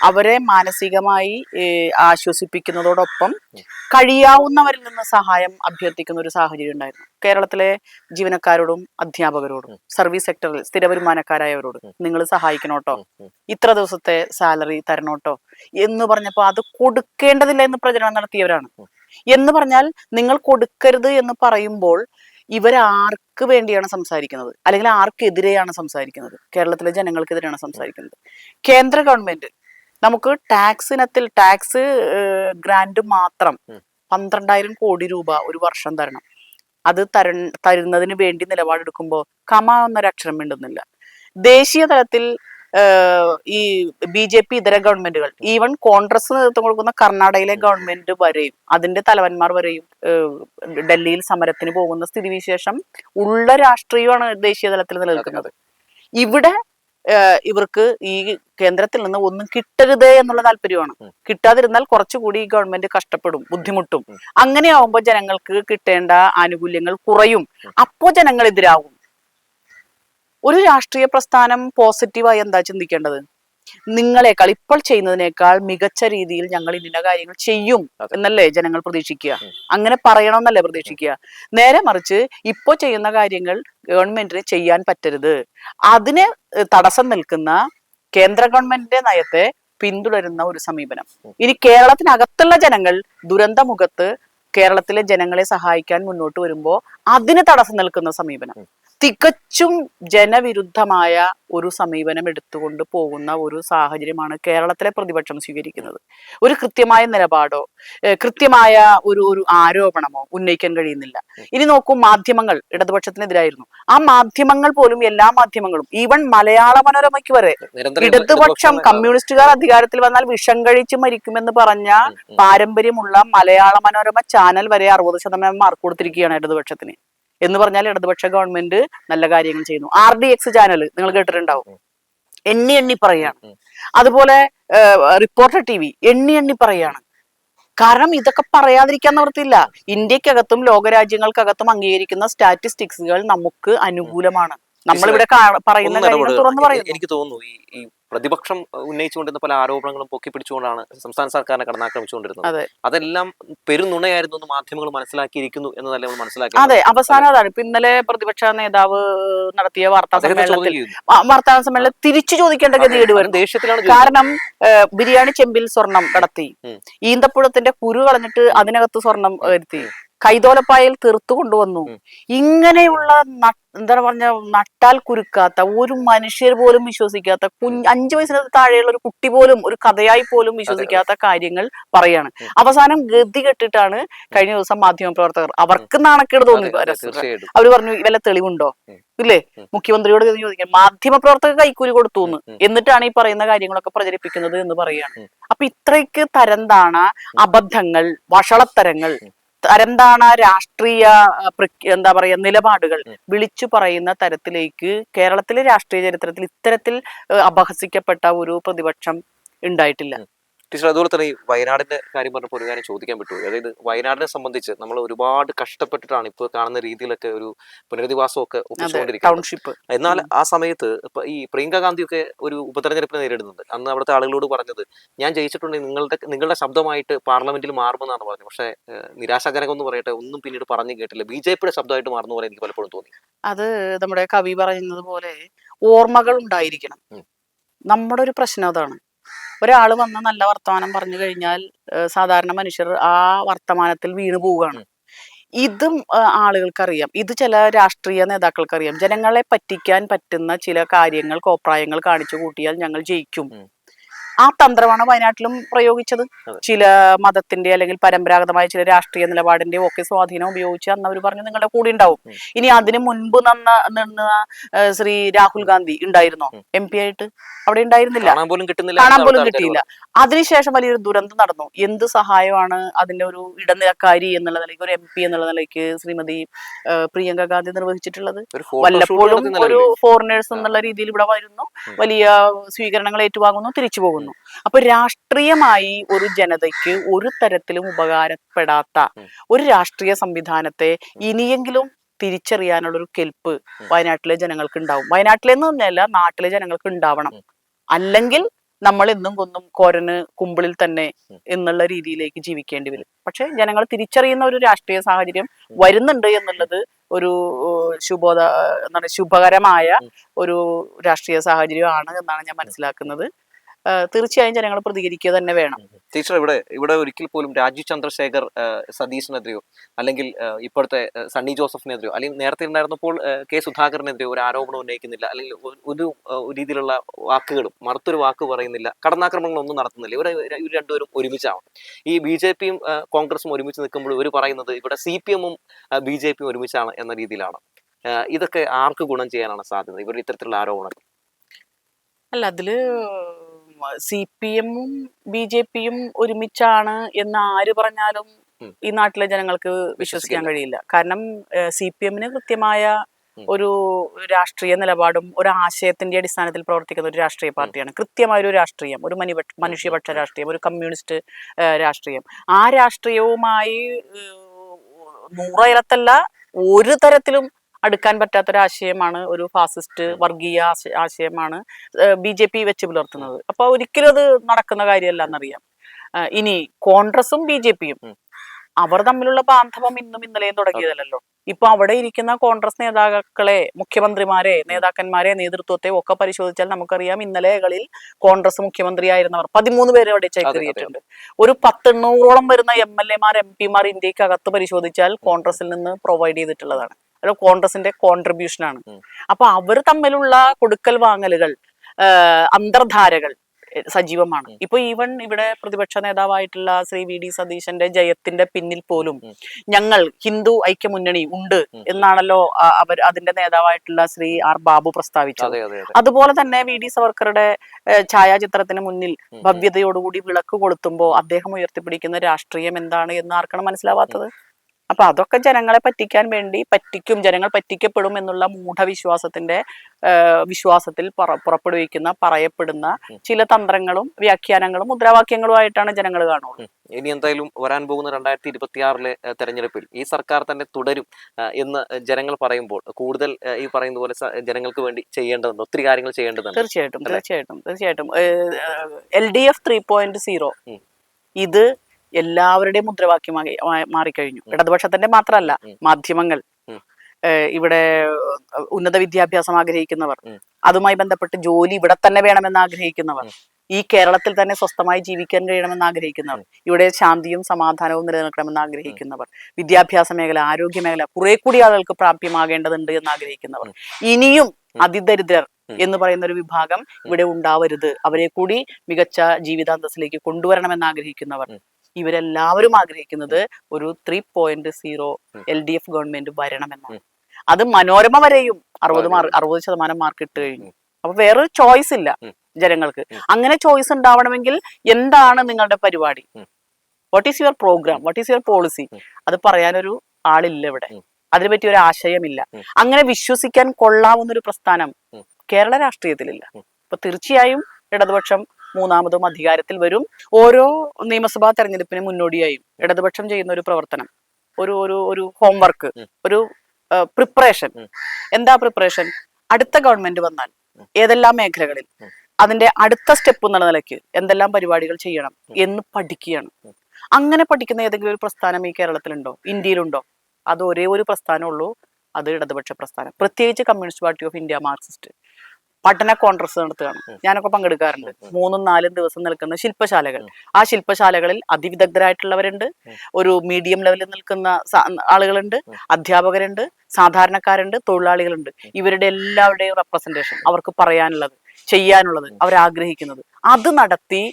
അവരെ മാനസികമായി ആശ്വസിപ്പിക്കുന്നതോടൊപ്പം കഴിയാവുന്നവരിൽ നിന്ന് സഹായം അഭ്യർത്ഥിക്കുന്ന ഒരു സാഹചര്യം ഉണ്ടായിരുന്നു. കേരളത്തിലെ ജീവനക്കാരോടും അധ്യാപകരോടും സർവീസ് സെക്ടറിൽ സ്ഥിര വരുമാനക്കാരായവരോടും. നിങ്ങൾ സഹായിക്കണോട്ടോ. ഇത്ര ദിവസത്തെ സാലറി തരണോട്ടോ? എന്ന് പറഞ്ഞപ്പോൾ അത് കൊടുക്കേണ്ടതില്ല എന്ന് പ്രചരണം നടത്തിയവരാണ്. എന്ന് പറഞ്ഞാൽ നിങ്ങൾ കൊടുക്കരുത് എന്ന് പറയുമ്പോൾ ഇവരാർക്ക് വേണ്ടിയാണ് സംസാരിക്കുന്നത്. അല്ലെങ്കിൽ ആർക്കെതിരെയാണ് സംസാരിക്കുന്നത്. കേരളത്തിലെ ജനങ്ങൾക്കെതിരെയാണ് സംസാരിക്കുന്നത്. കേന്ദ്ര ഗവൺമെന്റ് നമുക്ക് ടാക്സിനത്തിൽ ടാക്സ് ഗ്രാൻഡ് മാത്രം. പന്ത്രണ്ടായിരം കോടി രൂപ ഒരു വർഷം തരണം. അത് തര തരുന്നതിന് വേണ്ടി നിലപാടെടുക്കുമ്പോൾ കമ എന്നൊരക്ഷരം വേണ്ടുന്നില്ല ദേശീയ തലത്തിൽ ഈ ബി ജെ പി ഇതര ഗവൺമെന്റുകൾ ഈവൻ കോൺഗ്രസ് നേതൃത്വം കൊടുക്കുന്ന കർണാടകയിലെ ഗവൺമെന്റ് വരെയും അതിന്റെ തലവന്മാർ വരെയും ഡൽഹിയിൽ സമരത്തിന് പോകുന്ന സ്ഥിതിവിശേഷം ഉള്ള രാഷ്ട്രീയമാണ് ദേശീയ തലത്തിൽ നിലനിൽക്കുന്നത്. ഇവിടെ ഇവർക്ക് ഈ കേന്ദ്രത്തിൽ നിന്ന് ഒന്നും കിട്ടരുത് എന്നുള്ള താല്പര്യമാണ്. കിട്ടാതിരുന്നാൽ കുറച്ചുകൂടി ഈ ഗവൺമെന്റ് കഷ്ടപ്പെടും ബുദ്ധിമുട്ടും. അങ്ങനെ ആവുമ്പോൾ ജനങ്ങൾക്ക് കിട്ടേണ്ട ആനുകൂല്യങ്ങൾ കുറയും. അപ്പോൾ അപ്പോ ജനങ്ങൾ എതിരാകും ഒരു രാഷ്ട്രീയ പ്രസ്ഥാനം പോസിറ്റീവായി എന്താ ചിന്തിക്കേണ്ടത്? നിങ്ങളെക്കാൾ ഇപ്പോൾ ചെയ്യുന്നതിനേക്കാൾ മികച്ച രീതിയിൽ ഞങ്ങൾ ഇന്ന കാര്യങ്ങൾ ചെയ്യും എന്നല്ലേ ജനങ്ങൾ പ്രതീക്ഷിക്കുക. അങ്ങനെ പറയണമെന്നല്ലേ പ്രതീക്ഷിക്കുക. നേരെ മറിച്ച് ഇപ്പോൾ ചെയ്യുന്ന കാര്യങ്ങൾ ഗവൺമെന്റിന് ചെയ്യാൻ പറ്റരുത്. അതിന് തടസ്സം നിൽക്കുന്ന കേന്ദ്ര ഗവൺമെന്റിന്റെ നയത്തെ പിന്തുടരുന്ന ഒരു സമീപനം. ഇനി കേരളത്തിനകത്തുള്ള ജനങ്ങൾ ദുരന്തമുഖത്ത് കേരളത്തിലെ ജനങ്ങളെ സഹായിക്കാൻ മുന്നോട്ട് വരുമ്പോൾ അതിന് തടസ്സം നിൽക്കുന്ന സമീപനം. തികച്ചും ജനവിരുദ്ധമായ ഒരു സമീപനം എടുത്തുകൊണ്ട് പോകുന്ന ഒരു സാഹചര്യമാണ് കേരളത്തിലെ പ്രതിപക്ഷം സ്വീകരിക്കുന്നത്. ഒരു കൃത്യമായ നിലപാടോ കൃത്യമായ ഒരു ഒരു ആരോപണമോ ഉന്നയിക്കാൻ കഴിയുന്നില്ല. ഇനി നോക്കൂ മാധ്യമങ്ങൾ ഇടതുപക്ഷത്തിനെതിരായിരുന്നു. ആ മാധ്യമങ്ങൾ പോലും എല്ലാ മാധ്യമങ്ങളും ഈവൻ മലയാള മനോരമയ്ക്ക് വരെ ഇടതുപക്ഷം കമ്മ്യൂണിസ്റ്റുകാർ അധികാരത്തിൽ വന്നാൽ വിഷം കഴിച്ച് മരിക്കുമെന്ന് പറഞ്ഞ പാരമ്പര്യമുള്ള മലയാള മനോരമ ചാനൽ വരെ അറുപത് ശതമാനം മാർക്ക് കൊടുത്തിരിക്കുകയാണ് ഇടതുപക്ഷത്തിന്. എന്ന് പറഞ്ഞാൽ ഇടതുപക്ഷ ഗവൺമെന്റ് നല്ല കാര്യങ്ങൾ ചെയ്യുന്നു. ആർ ഡി എക്സ് ചാനൽ നിങ്ങൾ കേട്ടിട്ടുണ്ടാവും. എണ്ണി എണ്ണി പറയാണ്. അതുപോലെ റിപ്പോർട്ടർ ടി വി എണ്ണി എണ്ണി പറയാണ്. കാരണം ഇതൊക്കെ പറയാതിരിക്കാൻ നിവർത്തില്ല ഇന്ത്യക്കകത്തും ലോകരാജ്യങ്ങൾക്കകത്തും അംഗീകരിക്കുന്ന സ്റ്റാറ്റിസ്റ്റിക്സുകൾ നമുക്ക് അനുകൂലമാണ്. നമ്മളിവിടെ പറയുന്ന കാര്യങ്ങൾ തുറന്നു പറയുന്നു. എനിക്ക് തോന്നുന്നു ഈ പ്രതിപക്ഷം ഉന്നയിച്ചുകൊണ്ടിരുന്ന പല ആരോപണങ്ങളും പൊക്കിപ്പിടിച്ചുകൊണ്ടാണ് സംസ്ഥാന സർക്കാരിനെ കടന്നാക്രമിച്ചുകൊണ്ടിരുന്നത്. അതെ. അതെല്ലാം പെരുന്നുണയായിരുന്നു എന്ന് മാധ്യമങ്ങൾ മനസ്സിലാക്കിയിരിക്കുന്നു എന്നതല്ലേ നമ്മൾ മനസ്സിലാക്കി അതെ അവസാനം അതാണ്. ഇപ്പൊ ഇന്നലെ പ്രതിപക്ഷ നേതാവ് നടത്തിയ വാർത്താ സമ്മേളനത്തിൽ വാർത്താ സമ്മേളനം തിരിച്ചു ചോദിക്കേണ്ട ഗതികേട് വരും ദേഷ്യത്തിലാണ് കാരണം ബിരിയാണി ചെമ്പിൽ സ്വർണം കടത്തി. ഈന്തപ്പുഴത്തിന്റെ കുരു കളഞ്ഞിട്ട് അതിനകത്ത് സ്വർണം വരുത്തി കൈതോലപ്പായയിൽ തീർത്തു കൊണ്ടുവന്നു. ഇങ്ങനെയുള്ള എന്താ പറഞ്ഞ നട്ടാൽ കുരുക്കാത്ത ഒരു മനുഷ്യർ പോലും വിശ്വസിക്കാത്ത കുഞ്ഞ് അഞ്ചു വയസ്സിന് താഴെയുള്ള ഒരു കുട്ടി പോലും ഒരു കഥയായി പോലും വിശ്വസിക്കാത്ത കാര്യങ്ങൾ പറയാണ്. അവസാനം ഗതി കെട്ടിട്ടാണ് കഴിഞ്ഞ ദിവസം മാധ്യമ പ്രവർത്തകർ അവർക്ക് നാണക്കേട് തോന്നി അവർ പറഞ്ഞു വല്ല തെളിവുണ്ടോ? ഇല്ലേ? മുഖ്യമന്ത്രിയോട് ഇത് ചോദിക്കാൻ മാധ്യമ പ്രവർത്തകർ കൈക്കൂലി കൊടുത്തു. എന്നിട്ടാണ് ഈ പറയുന്ന കാര്യങ്ങളൊക്കെ പ്രചരിപ്പിക്കുന്നത് എന്ന് പറയാണ്. ഉം. അപ്പൊ ഇത്രയ്ക്ക് തരം താണ അബദ്ധങ്ങൾ വഷളത്തരങ്ങൾ. തരംതാണ രാഷ്ട്രീയ എന്താ പറയാ നിലപാടുകൾ. വിളിച്ചു പറയുന്ന തരത്തിലേക്ക് കേരളത്തിലെ രാഷ്ട്രീയ ചരിത്രത്തിൽ ഇത്തരത്തിൽ അപഹസിക്കപ്പെട്ട ഒരു പ്രതിപക്ഷം ഉണ്ടായിട്ടില്ല ടീച്ചർ അതുപോലെ തന്നെ ഈ വയനാടിന്റെ കാര്യം പറഞ്ഞപ്പോൾ ഒരു കാര്യം ചോദിക്കാൻ പറ്റുമോ? അതായത് വയനാടിനെ സംബന്ധിച്ച് നമ്മൾ ഒരുപാട് കഷ്ടപ്പെട്ടിട്ടാണ് ഇപ്പോൾ കാണുന്ന രീതിയിലൊക്കെ ഒരു പുനരധിവാസമൊക്കെ ടൗൺഷിപ്പ് എന്നാൽ ആ സമയത്ത് ഇപ്പൊ ഈ പ്രിയങ്ക ഗാന്ധിയൊക്കെ ഒരു ഉപതെരഞ്ഞെടുപ്പിനെ നേരിടുന്നുണ്ട്. അന്ന് അവിടുത്തെ ആളുകളോട് പറഞ്ഞത് ഞാൻ ജയിച്ചിട്ടുണ്ടെങ്കിൽ നിങ്ങളുടെ നിങ്ങളുടെ ശബ്ദമായിട്ട് പാർലമെന്റിൽ മാറുമെന്നാണ് പറഞ്ഞത്. പക്ഷേ നിരാശാജനകം എന്ന് പറയട്ടെ ഒന്നും പിന്നീട് പറഞ്ഞു കേട്ടില്ല. ബി ജെ പിയുടെ ശബ്ദമായിട്ട് മാറുന്ന പോലെ എനിക്ക് പലപ്പോഴും തോന്നി. അത് നമ്മുടെ കവി പറയുന്നത് പോലെ ഓർമ്മകൾ ഉണ്ടായിരിക്കണം. നമ്മുടെ ഒരു പ്രശ്നം അതാണ്. ഒരാൾ വന്ന് നല്ല വർത്തമാനം പറഞ്ഞു കഴിഞ്ഞാൽ സാധാരണ മനുഷ്യർ ആ വർത്തമാനത്തിൽ വീണു പോവുകയാണ്. ഇതും ആളുകൾക്കറിയാം ഇത് ചില രാഷ്ട്രീയ നേതാക്കൾക്കറിയാം ജനങ്ങളെ പറ്റിക്കാൻ പറ്റുന്ന ചില കാര്യങ്ങൾ കോപ്രായങ്ങൾ കാണിച്ചു കൂട്ടിയാൽ ഞങ്ങൾ ജയിക്കും. ആ തന്ത്രമാണ് വയനാട്ടിലും പ്രയോഗിച്ചത്. ചില മതത്തിന്റെ അല്ലെങ്കിൽ പരമ്പരാഗതമായ ചില രാഷ്ട്രീയ നിലപാടിന്റെ ഒക്കെ സ്വാധീനം ഉപയോഗിച്ച് അന്ന് അവർ പറഞ്ഞു നിങ്ങളുടെ കൂടെ ഉണ്ടാവും. ഇനി അതിന് മുൻപ് നന്ന നിന്ന ശ്രീ രാഹുൽ ഗാന്ധി ഉണ്ടായിരുന്നോ. എം പി ആയിട്ട്? അവിടെ ഉണ്ടായിരുന്നില്ല. കാണാൻ പോലും കിട്ടിയില്ല. അതിനുശേഷം വലിയൊരു ദുരന്തം നടന്നു. എന്ത് സഹായമാണ് അതിന്റെ ഒരു ഇടനിലക്കാരി എന്നുള്ള നിലയ്ക്ക് ഒരു എം പി എന്നുള്ള നിലയ്ക്ക് ശ്രീമതി പ്രിയങ്ക ഗാന്ധി നിർവഹിച്ചിട്ടുള്ളത്? വല്ലപ്പോഴും ഒരു ഫോറിനേഴ്സ് എന്നുള്ള രീതിയിൽ ഇവിടെ വരുന്നു. വലിയ സ്വീകരണങ്ങൾ ഏറ്റുവാങ്ങുന്നു തിരിച്ചു പോകുന്നു. അപ്പൊ രാഷ്ട്രീയമായി ഒരു ജനതയ്ക്ക് ഒരു തരത്തിലും ഉപകാരപ്പെടാത്ത ഒരു രാഷ്ട്രീയ സംവിധാനത്തെ ഇനിയെങ്കിലും തിരിച്ചറിയാനുള്ള ഒരു കെൽപ്പ്. വയനാട്ടിലെ ജനങ്ങൾക്ക് ഉണ്ടാവും വയനാട്ടിലെ തന്നെയല്ല നാട്ടിലെ ജനങ്ങൾക്ക് ഉണ്ടാവണം. അല്ലെങ്കിൽ നമ്മൾ എന്നും കൊന്നും കോരന് കുമ്പിളിൽ തന്നെ എന്നുള്ള രീതിയിലേക്ക് ജീവിക്കേണ്ടി വരും. പക്ഷെ ജനങ്ങൾ തിരിച്ചറിയുന്ന ഒരു രാഷ്ട്രീയ സാഹചര്യം വരുന്നുണ്ട് എന്നുള്ളത് ഒരു ശുഭോദ എന്താണ് ശുഭകരമായ ഒരു രാഷ്ട്രീയ സാഹചര്യമാണ് എന്നാണ് ഞാൻ മനസ്സിലാക്കുന്നത്. തീർച്ചയായും ജനങ്ങൾ പ്രതികരിക്കുക തന്നെ വേണം. ടീച്ചർ ഇവിടെ ഇവിടെ ഒരിക്കൽ പോലും രാജീവ് ചന്ദ്രശേഖർ സതീഷിനെതിരെയോ അല്ലെങ്കിൽ ഇപ്പോഴത്തെ സണ്ണി ജോസഫിനെതിരെയോ അല്ലെങ്കിൽ നേരത്തെ ഉണ്ടായിരുന്നപ്പോൾ കെ സുധാകരനെതിരെയോ ഒരു ആരോപണം ഉന്നയിക്കുന്നില്ല അല്ലെങ്കിൽ ഒരു- ഒരു രീതിയിലുള്ള വാക്കുകളും മറുത്തൊരു വാക്ക് പറയുന്നില്ല കടന്നാക്രമണങ്ങളൊന്നും നടത്തുന്നില്ല. ഇവിടെ ഇവർ രണ്ടുപേരും ഒരുമിച്ചാവണം. ഈ ബി ജെ പിയും കോൺഗ്രസും ഒരുമിച്ച് നിൽക്കുമ്പോൾ ഇവർ പറയുന്നത് ഇവിടെ സി പി എമ്മും ബി ജെ പിയും ഒരുമിച്ചാണ് എന്ന രീതിയിലാണ്. ഇതൊക്കെ ആർക്ക് ഗുണം ചെയ്യാനാണ് സാധ്യത? ഇവർ ഇത്തരത്തിലുള്ള ആരോപണങ്ങൾ. അല്ല അതിൽ സി പി എമ്മും ബി ജെ പിയും ഒരുമിച്ചാണ് എന്ന് ആര് പറഞ്ഞാലും ഈ നാട്ടിലെ ജനങ്ങൾക്ക് വിശ്വസിക്കാൻ കഴിയില്ല. കാരണം സി പി എമ്മിന് കൃത്യമായ ഒരു രാഷ്ട്രീയ നിലപാടും ഒരു ആശയത്തിന്റെ അടിസ്ഥാനത്തിൽ പ്രവർത്തിക്കുന്ന ഒരു രാഷ്ട്രീയ പാർട്ടിയാണ്. കൃത്യമായ ഒരു രാഷ്ട്രീയം ഒരു മനുപക്ഷ മനുഷ്യപക്ഷ രാഷ്ട്രീയം ഒരു കമ്മ്യൂണിസ്റ്റ് രാഷ്ട്രീയം. ആ രാഷ്ട്രീയവുമായി നൂറയിലത്തല്ല ഒരു തരത്തിലും അടുക്കാൻ പറ്റാത്തൊരാശയമാണ് ഒരു ഫാസിസ്റ്റ് വർഗീയ ആശയമാണ് ബി ജെ പി വെച്ച് പുലർത്തുന്നത്. അപ്പൊ ഒരിക്കലും അത് നടക്കുന്ന കാര്യമല്ല എന്നറിയാം ഇനി കോൺഗ്രസും ബി ജെ പിയും അവർ തമ്മിലുള്ള ബാന്ധവം ഇന്നും ഇന്നലെയും തുടങ്ങിയതല്ലോ ഇപ്പൊ അവിടെ ഇരിക്കുന്ന കോൺഗ്രസ് നേതാക്കളെ മുഖ്യമന്ത്രിമാരെ നേതാക്കന്മാരെ നേതൃത്വത്തെ ഒക്കെ പരിശോധിച്ചാൽ നമുക്കറിയാം ഇന്നലെകളിൽ കോൺഗ്രസ് മുഖ്യമന്ത്രിയായിരുന്നവർ. പതിമൂന്ന് പേരെ അവിടെ ചേക്കേറിയിട്ടുണ്ട് ഒരു പത്തെണ്ണൂറോളം വരുന്ന എം എൽ എമാർ എം പിമാർ ഇന്ത്യയ്ക്ക് അകത്ത് പരിശോധിച്ചാൽ കോൺഗ്രസിൽ നിന്ന് പ്രൊവൈഡ് ചെയ്തിട്ടുള്ളതാണ്. അത് കോൺഗ്രസിന്റെ കോൺട്രിബ്യൂഷൻ ആണ്. അപ്പൊ അവർ തമ്മിലുള്ള കൊടുക്കൽ വാങ്ങലുകൾ അന്തർധാരകൾ സജീവമാണ്. ഇപ്പൊ ഈവൻ ഇവിടെ പ്രതിപക്ഷ നേതാവായിട്ടുള്ള ശ്രീ വി ഡി സതീശന്റെ ജയത്തിന്റെ പിന്നിൽ പോലും ഞങ്ങൾ ഹിന്ദു ഐക്യമുന്നണി ഉണ്ട് എന്നാണല്ലോ അവർ അതിന്റെ നേതാവായിട്ടുള്ള ശ്രീ ആർ ബാബു പ്രസ്താവിച്ചത്. അതെ അതെ അതെ. അതുപോലെ തന്നെ വി ഡി സവർക്കറുടെ ഛായാചിത്രത്തിന് മുന്നിൽ. ഭവ്യതയോടുകൂടി വിളക്ക് കൊളുത്തുമ്പോൾ അദ്ദേഹം ഉയർത്തിപ്പിടിക്കുന്ന രാഷ്ട്രീയം എന്താണ് എന്ന് ആർക്കാണ് മനസ്സിലാവാത്തത്? അപ്പൊ അതൊക്കെ ജനങ്ങളെ പറ്റിക്കാൻ വേണ്ടി പറ്റിക്കും ജനങ്ങൾ പറ്റിക്കപ്പെടും എന്നുള്ള മൂഢവിശ്വാസത്തിന്റെ വിശ്വാസത്തിൽ പറ- പുറപ്പെടുവിക്കുന്ന പറയപ്പെടുന്ന ചില തന്ത്രങ്ങളും വ്യാഖ്യാനങ്ങളും മുദ്രാവാക്യങ്ങളുമായിട്ടാണ് ജനങ്ങൾ കാണുന്നത്. ഇനി എന്തായാലും വരാൻ പോകുന്ന രണ്ടായിരത്തി ഇരുപത്തിയാറിലെ തെരഞ്ഞെടുപ്പിൽ ഈ സർക്കാർ തന്നെ തുടരും എന്ന് ജനങ്ങൾ പറയുമ്പോൾ കൂടുതൽ ഈ പറയുന്ന പോലെ ജനങ്ങൾക്ക് വേണ്ടി ചെയ്യേണ്ടതുണ്ട് ഒത്തിരി കാര്യങ്ങൾ ചെയ്യേണ്ടതുണ്ട് തീർച്ചയായിട്ടും? തീർച്ചയായിട്ടും തീർച്ചയായിട്ടും. L D F three point zero ഇത് എല്ലാവരുടെയും മുദ്രാവാക്യമായി മാറിക്കഴിഞ്ഞു. ഇടതുപക്ഷത്തിന്റെ മാത്രമല്ല മാധ്യമങ്ങൾ ഇവിടെ ഉന്നത വിദ്യാഭ്യാസം ആഗ്രഹിക്കുന്നവർ അതുമായി ബന്ധപ്പെട്ട് ജോലി ഇവിടെ തന്നെ വേണമെന്ന് ആഗ്രഹിക്കുന്നവർ ഈ കേരളത്തിൽ തന്നെ സ്വസ്ഥമായി ജീവിക്കാൻ കഴിയണമെന്ന് ആഗ്രഹിക്കുന്നവർ ഇവിടെ ശാന്തിയും സമാധാനവും നിലനിൽക്കണമെന്ന് ആഗ്രഹിക്കുന്നവർ വിദ്യാഭ്യാസ മേഖല ആരോഗ്യ മേഖല കുറെ കൂടി ആളുകൾക്ക് പ്രാപ്യമാകേണ്ടതുണ്ട് എന്ന് ആഗ്രഹിക്കുന്നവർ. ഇനിയും അതിദരിദ്രർ എന്ന് പറയുന്ന ഒരു വിഭാഗം ഇവിടെ ഉണ്ടാവരുത്. അവരെ കൂടി മികച്ച ജീവിതാന്തസ്സിലേക്ക് കൊണ്ടുവരണമെന്ന് ആഗ്രഹിക്കുന്നവർ. ഇവരെല്ലാവരും ആഗ്രഹിക്കുന്നത് ഒരു three point zero L D F government വരണമെന്നാണ്. അത് മനോരമ വരെയും അറുപത് മാർക്ക് അറുപത് ശതമാനം മാർക്ക് ഇട്ട് കഴിഞ്ഞു. അപ്പൊ വേറൊരു ചോയ്സ് ഇല്ല ജനങ്ങൾക്ക്. അങ്ങനെ ചോയ്സ് ഉണ്ടാവണമെങ്കിൽ എന്താണ് നിങ്ങളുടെ പരിപാടി? What is your programme what is your policy. അത് പറയാനൊരു ആളില്ല ഇവിടെ. അതിനെ അതിനെപ്പറ്റി ഒരു ആശയമില്ല. അങ്ങനെ വിശ്വസിക്കാൻ കൊള്ളാവുന്ന ഒരു പ്രസ്ഥാനം കേരള രാഷ്ട്രീയത്തിലില്ല. അപ്പൊ തീർച്ചയായും ഇടതുപക്ഷം മൂന്നാമതും അധികാരത്തിൽ വരും. ഓരോ നിയമസഭാ തെരഞ്ഞെടുപ്പിന് മുന്നോടിയായും ഇടതുപക്ഷം ചെയ്യുന്ന ഒരു പ്രവർത്തനം. ഒരു ഒരു ഒരു ഹോംവർക്ക് ഒരു പ്രിപ്പറേഷൻ എന്താ പ്രിപ്പറേഷൻ അടുത്ത ഗവൺമെന്റ് വന്നാൽ. ഏതെല്ലാം മേഖലകളിൽ അതിന്റെ അടുത്ത സ്റ്റെപ്പ് എന്നുള്ള നിലയ്ക്ക് എന്തെല്ലാം പരിപാടികൾ ചെയ്യണം എന്ന് പഠിക്കുകയാണ്. അങ്ങനെ പഠിക്കുന്ന ഏതെങ്കിലും ഒരു പ്രസ്ഥാനം ഈ കേരളത്തിലുണ്ടോ? ഇന്ത്യയിലുണ്ടോ? അത് ഒരേ ഒരു പ്രസ്ഥാനമുള്ളൂ അത് ഇടതുപക്ഷ പ്രസ്ഥാനം. പ്രത്യേകിച്ച് communist party of India Marxist പഠന കോൺഗ്രസ് നടത്തുകയാണ്. ഞാനൊക്കെ പങ്കെടുക്കാറുണ്ട്. മൂന്നും നാലും ദിവസം നിൽക്കുന്ന ശില്പശാലകൾ. ആ ശില്പശാലകളിൽ അതിവിദഗ്ധരായിട്ടുള്ളവരുണ്ട്. ഒരു മീഡിയം ലെവലിൽ നിൽക്കുന്ന ആളുകളുണ്ട്. അധ്യാപകരുണ്ട്. സാധാരണക്കാരുണ്ട്. തൊഴിലാളികളുണ്ട്. ഇവരുടെ എല്ലാവരുടെയും റെപ്രസെന്റേഷൻ അവർക്ക് പറയാനുള്ളത് ചെയ്യാനുള്ളത് അവരാഗ്രഹിക്കുന്നത്. അത് നടത്തി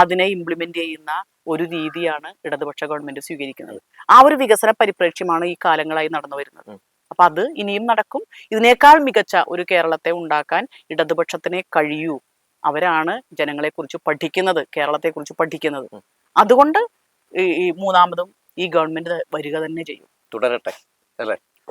അതിനെ ഇംപ്ലിമെന്റ് ചെയ്യുന്ന ഒരു രീതിയാണ് ഇടതുപക്ഷ ഗവൺമെന്റ് സ്വീകരിക്കുന്നത്. ആ ഒരു വികസന പരിപ്രേക്ഷ്യമാണ് ഈ കാലങ്ങളായി നടന്നു വരുന്നത്. അപ്പൊ അത് ഇനിയും നടക്കും. ഇതിനേക്കാൾ മികച്ച ഒരു കേരളത്തെ ഉണ്ടാക്കാൻ ഇടതുപക്ഷത്തിനെ കഴിയൂ. അവരാണ് ജനങ്ങളെ കുറിച്ച് പഠിക്കുന്നത് കേരളത്തെ കുറിച്ച് പഠിക്കുന്നത് അതുകൊണ്ട് ഈ ഈ മൂന്നാമതും ഈ ഗവൺമെന്റ് വരിക തന്നെ ചെയ്യും. തുടരട്ടെ അല്ലേ?